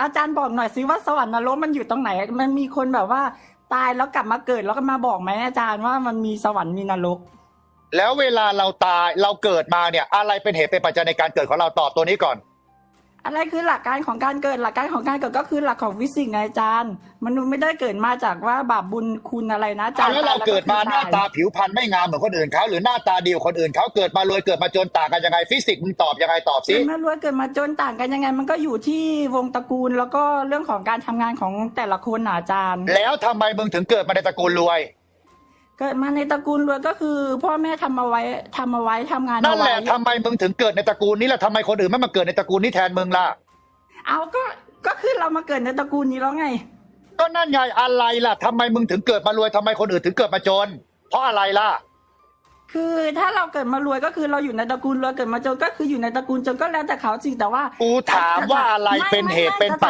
อาจารย์บอกหน่อยซิว่าสวรรค์นรกมันอยู่ตรงไหน มันมีคนแบบว่า ตายแล้วกลับมาเกิดแล้วก็มาบอกไหมอาจารย์ว่ามันมีสวรรค์มีนรก แล้วเวลาเราตายเราเกิดมาเนี่ย อะไรเป็นเหตุเป็นปัจจัยในการเกิดของเราตอบตัวนี้ก่อน อะไรคือหลักการของการเกิดหลักการของการเกิดก็คือหลักของฟิสิกส์ไงอาจารย์มนุษย์ไม่ได้เกิดมาจากว่าบาปบุญคุณอะไรนะอาจารย์แล้วเราเกิดมาหน้าตาผิวพรรณไม่งามเหมือนคนอื่นเขาหรือหน้าตาดีกว่าคนอื่นเขาเกิดมารวยเกิดมาจนต่างกันยังไงฟิสิกส์มึงตอบยังไงตอบสิเกิดมารวยเกิดมาจนต่างกันยังไง มันก็อยู่ที่วงตระกูลแล้วก็เรื่องของการทำงานของแต่ละคนน่ะอาจารย์ แล้วทำไมมึงถึงเกิดมาในตระกูลรวย เกิดมาในตระกูลรวยก็คือ พ่อแม่ทำเอาไว้ทำเอาไว้ทำงานนั่เอานแหไว้ละทำไมมึงถึงเกิดในตระกูลนี้ล่ะทำไมคนอื่นไม่มาเกิดในตระกูลนี้แทนมึงล่ะ เอาก็ก็คือเรามาเกิดในตระกูลนี้แล้วไง ก็นั่นไงอะไรล่ะทำไมมึงถึงเกิดมารวยทำไมคนอื่นถึงเกิดมาจน เพราะอะไรล่ะ คือถ้าเราเกิดมารวยก็คือเราอยู่ในตระกูลรวยเกิดมาจนก็คืออยู่ในตระกูลจนก็แล้วแต่เขาสิแต่ว่ากูถามว่าอะไรเป็นเหตุเป็นปัจ